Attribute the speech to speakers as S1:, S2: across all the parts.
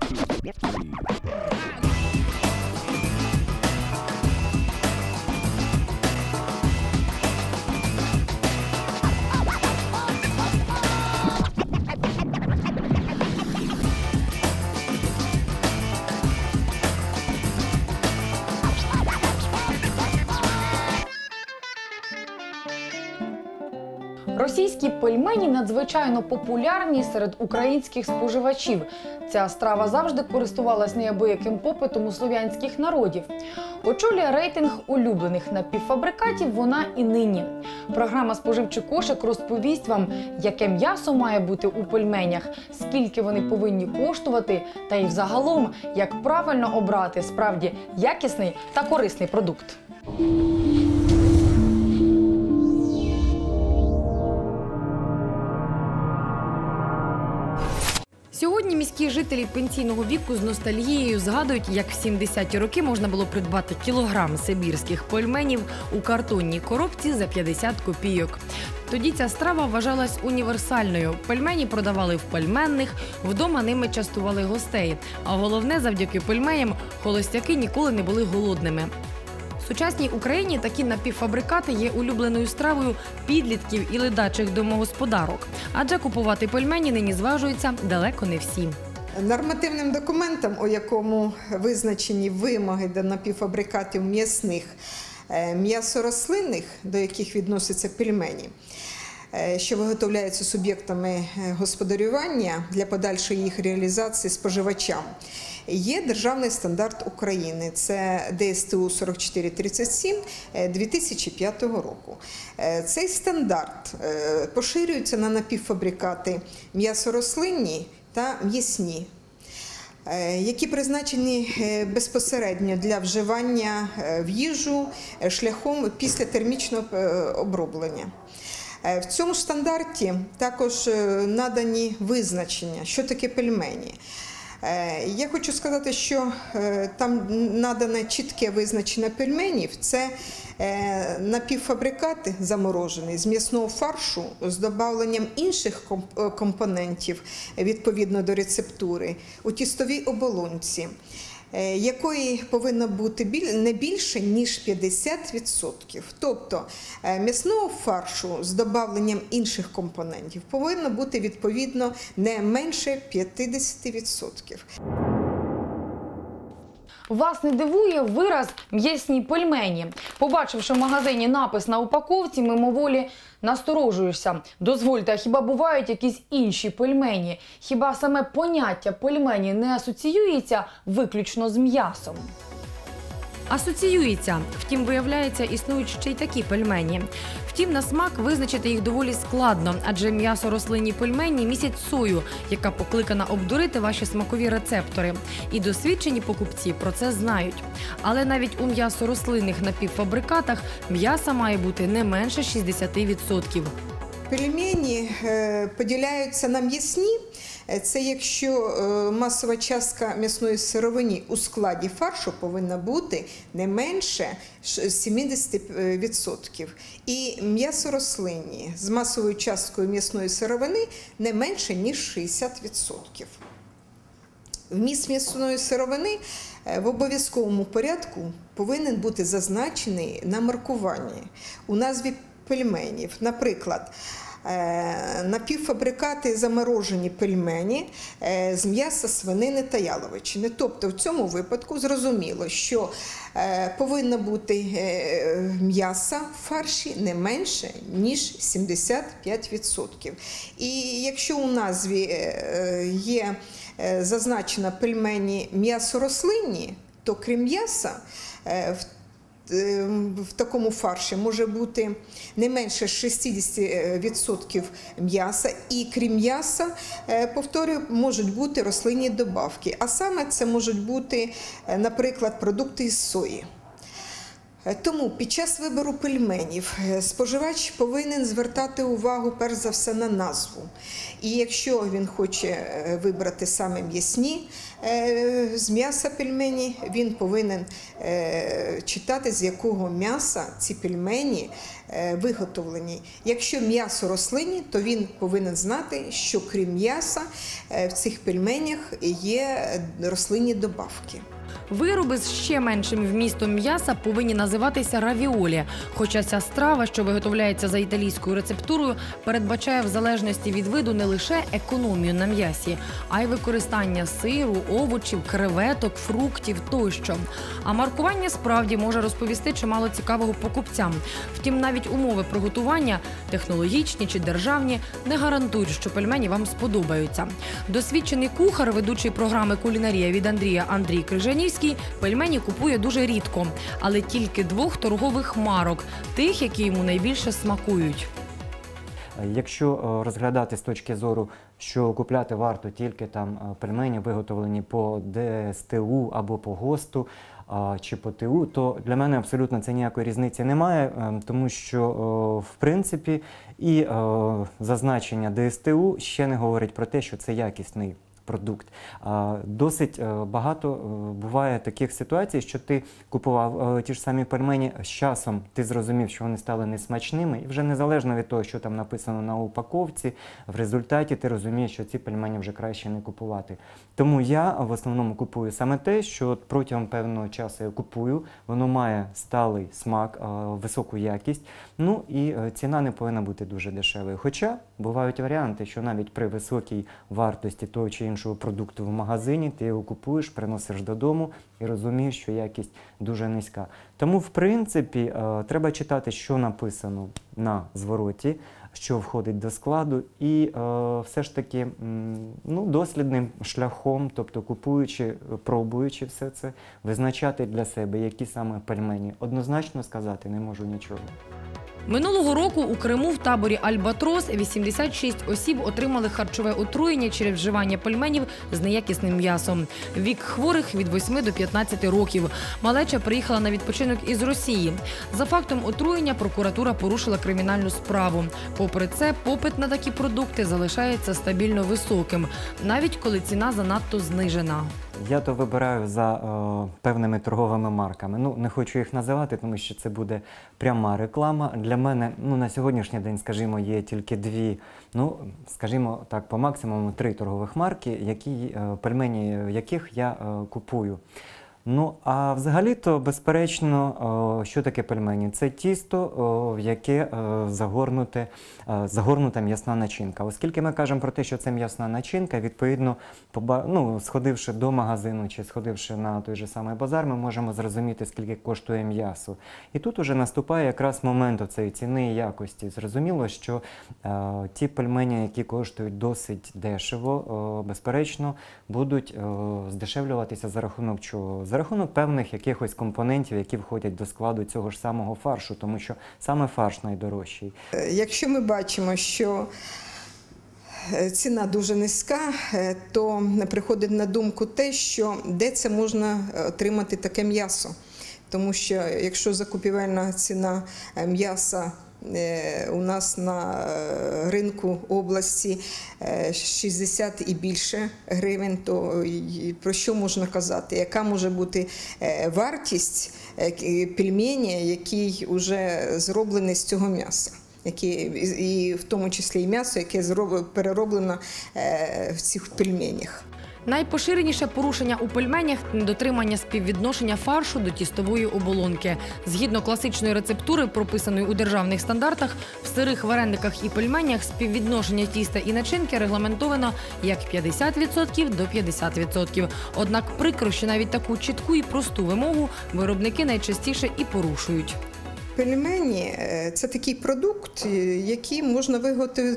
S1: One, two, three. Російські пельмені надзвичайно популярні серед українських споживачів. Ця страва завжди користувалась неабияким попитом у слов'янських народів. Очолює рейтинг улюблених напівфабрикатів вона і нині. Програма Споживчий кошик розповість вам, яке м'ясо має бути у пельменях, скільки вони повинні коштувати, та й взагалом, як правильно обрати справді якісний та корисний продукт. Міські жителі пенсійного віку з ностальгією згадують, як в 70-ті роки можна було придбати кілограм сибірських пельменів у картонній коробці за 50 копійок. Тоді ця страва вважалась універсальною. Пельмені продавали в пельменних, вдома ними частували гостей. А головне, завдяки пельменям, холостяки ніколи не були голодними. Сучасній Україні такі напівфабрикати є улюбленою стравою підлітків і ледачих домогосподарок. Адже купувати пельмені нині зважуються далеко не всі.
S2: Нормативним документом, у якому визначені вимоги до напівфабрикатів м'ясних, е, м'ясорослинних, до яких відносяться пельмені, е, що виготовляються суб'єктами е, господарювання для подальшої їх реалізації споживачам. Є державний стандарт України, це ДСТУ 4437 е, 2005 року. Е, Цей стандарт е, поширюється на напівфабрикати м'ясорослинні та м'ясні. е, Які призначені е, безпосередньо для вживання е, в їжу е, шляхом після термічного е, оброблення. Е, В цьому стандарті також е, надані визначення, що таке пельмені. Е, Я хочу сказати, що е, там надане чітке визначення пельменів. Це е, напівфабрикати заморожені з м'ясного фаршу з додавленням інших компонентів відповідно до рецептури у тістовій оболонці. Е, Якої повинно бути не більше ніж 50%. Тобто е, м'ясного фаршу з додавленням інших компонентів повинно бути відповідно не менше 50%.
S1: Вас не дивує вираз м'ясні пельмені. Побачивши в магазині напис на упаковці, мимоволі насторожуєшся. Дозвольте, а хіба бувають якісь інші пельмені? Хіба саме поняття пельмені не асоціюється виключно з м'ясом? Асоціюється. Втім, виявляється, існують ще й такі пельмені. Втім, на смак визначити їх доволі складно, адже м'ясо рослинні пельмені містять сою, яка покликана обдурити ваші смакові рецептори. І досвідчені покупці про це знають. Але навіть у м'ясо рослинних напівфабрикатах м'яса має бути не менше 60%.
S2: Пельмені е, поділяються на м'ясні. Е, Це якщо е, масова частка м'ясної сировині у складі фаршу повинна бути не менше 70%. І м'ясо рослинні з масовою часткою м'ясної сировини не менше ніж 60%. Вміст м'ясної сировини в обов'язковому порядку повинен бути зазначений на маркуванні у назві пельменів. Наприклад, е, напівфабрикати заморожені пельмені е, з м'яса свинини та яловичини. Тобто в цьому випадку зрозуміло, що е, повинно бути м'яса в фарші не менше, ніж 75%. І якщо у назві є зазначено пельмені м'ясо-рослинні, то крім м'яса в в такому фарші може бути не менше 60% м'яса, і крім м'яса, е, повторюю, можуть бути рослинні добавки. А саме це можуть бути, е, наприклад, продукти із сої. Е, Тому під час вибору пельменів е, споживач повинен звертати увагу перш за все на назву. І якщо він хоче е, вибрати саме м'ясні, з м'яса пельмені, він повинен читати, з якого м'яса ці пельмені виготовлені. Якщо м'ясо рослинні, то він повинен знати, що крім м'яса в цих пельменях є рослинні добавки.
S1: Вироби з ще меншим вмістом м'яса повинні називатися равіолі. Хоча ця страва, що виготовляється за італійською рецептурою, передбачає в залежності від виду не лише економію на м'ясі, а й використання сиру, овочів, креветок, фруктів тощо. А маркування справді може розповісти чимало цікавого покупцям. Втім, навіть умови приготування, технологічні чи державні, не гарантують, що пельмені вам сподобаються. Досвідчений кухар, ведучий програми Кулінарія від Андрія Андрій Крижанівський, пельмені купує дуже рідко, але тільки двох торгових марок, тих, які йому найбільше смакують.
S3: Якщо е, розглядати з точки зору, що купляти варто тільки там е, пельмені, виготовлені по ДСТУ або по ГОСТу чи по ТУ, то для мене абсолютно це ніякої різниці немає, е, тому що в принципі і зазначення ДСТУ ще не говорить про те, що це якісний. Продукт досить е, багато е, буває таких ситуацій, що ти купував е, ті ж самі пельмені з часом. Ти зрозумів, що вони стали несмачними, і вже незалежно від того, що там написано на упаковці, в результаті ти розумієш, що ці пельмені вже краще не купувати. Тому я в основному купую саме те, що протягом певного часу я купую, воно має сталий смак, високу якість. Ну і ціна не повинна бути дуже дешевою. Хоча бувають варіанти, що навіть при високій вартості того чи іншого продукту в магазині ти його купуєш, приносиш додому і розумієш, що якість дуже низька. Тому, в принципі, е, треба читати, що написано на звороті, що входить до складу, і е, все ж таки ну, дослідним шляхом, тобто купуючи, пробуючи все це, визначати для себе, які саме пельмені. Однозначно сказати не можу нічого.
S1: Минулого року у Криму в таборі Альбатрос 86 осіб отримали харчове отруєння через вживання пельменів з неякісним м'ясом. Вік хворих від 8 до 15 років. Малеча приїхала на відпочинок із Росії. За фактом отруєння прокуратура порушила кримінальну справу. Попри це, попит на такі продукти залишається стабільно високим, навіть коли ціна занадто знижена.
S3: Я то вибираю за е, певними торговими марками. Ну, не хочу їх називати, тому що це буде пряма реклама. Для мене ну, на сьогоднішній день, скажімо, є тільки дві, ну, скажімо так, по максимуму три торгових марки, які, е, пельмені яких я е, купую. Ну, а взагалі-то, безперечно, що таке пельмені? Це тісто, в яке е, загорнуте, е, загорнута м'ясна начинка. Оскільки ми кажемо про те, що це м'ясна начинка, відповідно, ну, сходивши до магазину чи сходивши на той же самий базар, ми можемо зрозуміти, скільки коштує м'ясо. І тут уже наступає якраз момент цієї ціни і якості. Зрозуміло, що е, ті пельмені, які коштують досить дешево, безперечно, будуть здешевлюватися за рахунок чого? За рахунок певних якихось компонентів, які входять до складу цього ж самого фаршу, тому що саме фарш найдорожчий.
S2: Е, Якщо ми бачимо, що е, ціна дуже низька, е, то приходить на думку те, що де це можна отримати таке м'ясо. Тому що якщо закупівельна ціна м'яса у нас на е, ринку області е, 60 і більше гривень, то про що можна казати? Яка може бути е, вартість е, пельменя, який вже зроблений з цього м'яса? Які, і, в тому числі і м'ясо, яке перероблено е, в цих пельменях.
S1: Найпоширеніше порушення у пельменях недотримання співвідношення фаршу до тістової оболонки. Згідно класичної рецептури, прописаної у державних стандартах, в сирих варениках і пельменях співвідношення тіста і начинки регламентовано як 50% до 50%. Однак прикро, що навіть таку чітку і просту вимогу виробники найчастіше і порушують.
S2: Пельмені е, це такий продукт, е, який можна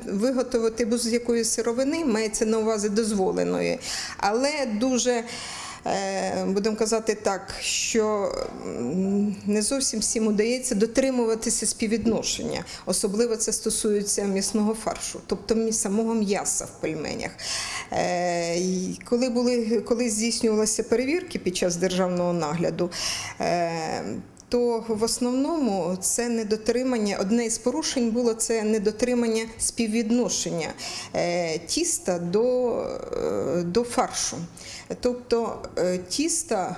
S2: виготовити, без якоїсь сировини, мається на увазі дозволеної, але дуже. е, Будемо казати так, що не зовсім всім удається дотримуватися співвідношення. Особливо це стосується м'ясного фаршу, тобто самого м'яса в пельменях. Коли, були, коли здійснювалися перевірки під час державного нагляду, то в основному це недотримання. Одне із порушень було це недотримання співвідношення е, тіста до, е, до фаршу. Тобто е, тіста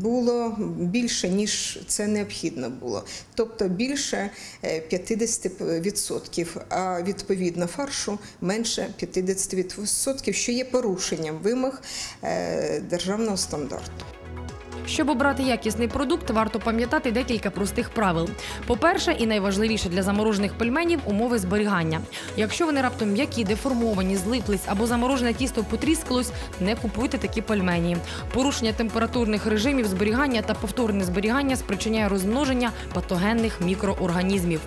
S2: було більше, ніж це необхідно було. Тобто більше е, 50%, а відповідно фаршу менше 50%, що є порушенням вимог державного стандарту.
S1: Щоб обрати якісний продукт, варто пам'ятати декілька простих правил. По-перше, і найважливіше для заморожених пельменів умови зберігання. Якщо вони раптом м'які, деформовані, злиплись або заморожене тісто потріскалось, не купуйте такі пельмені. Порушення температурних режимів зберігання та повторне зберігання спричиняє розмноження патогенних мікроорганізмів.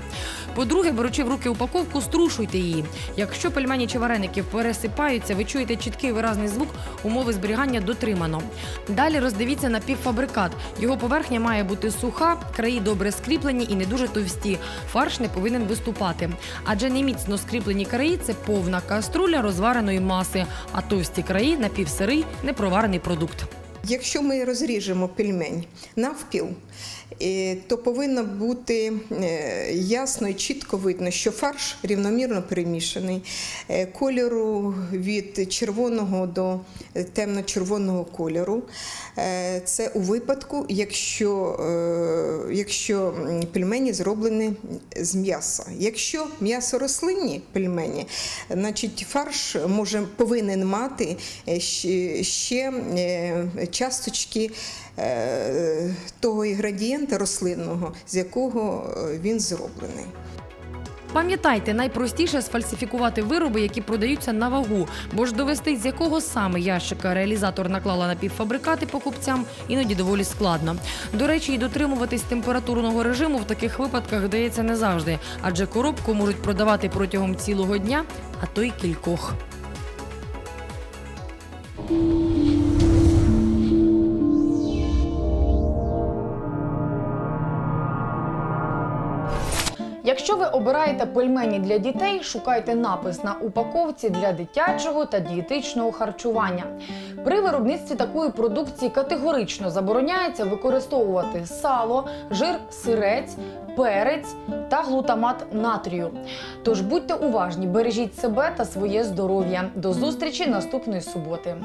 S1: По-друге, беручи в руки упаковку, струшуйте її. Якщо пельмені чи вареники пересипаються, ви чуєте чіткий виразний звук, умови зберігання дотримано. Далі роздивіться на півфабрикат. Його поверхня має бути суха, краї добре скріплені і не дуже товсті. Фарш не повинен виступати. Адже неміцно скріплені краї це повна каструля розвареної маси, а товсті краї напівсирий непроварений продукт.
S2: Якщо ми розріжемо пельмень навпіл, е, то повинно бути е, ясно і чітко видно, що фарш рівномірно перемішаний, е, кольору від червоного до темно-червоного кольору. Це у випадку, якщо, якщо пельмені зроблені з м'яса. Якщо м'ясо рослинні пельмені, значить фарш може повинен мати ще, часточки е, того інгредієнта рослинного, з якого е, він зроблений.
S1: Пам'ятайте, найпростіше сфальсифікувати вироби, які продаються на вагу, бо ж довести, з якого саме ящика реалізатор наклала напівфабрикати покупцям, іноді доволі складно. До речі, і дотримуватись температурного режиму в таких випадках вдається не завжди, адже коробку можуть продавати протягом цілого дня, а то й кількох. Ви обираєте пельмені для дітей, шукайте напис на упаковці для дитячого та дієтичного харчування. При виробництві такої продукції категорично забороняється використовувати сало, жир, сирець, перець та глутамат натрію. Тож будьте уважні, бережіть себе та своє здоров'я. До зустрічі наступної суботи.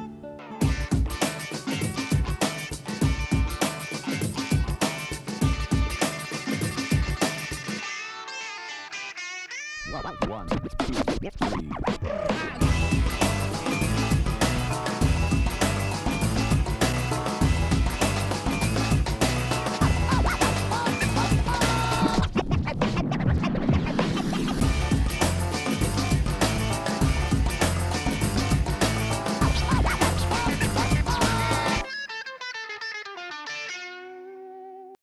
S4: Victory.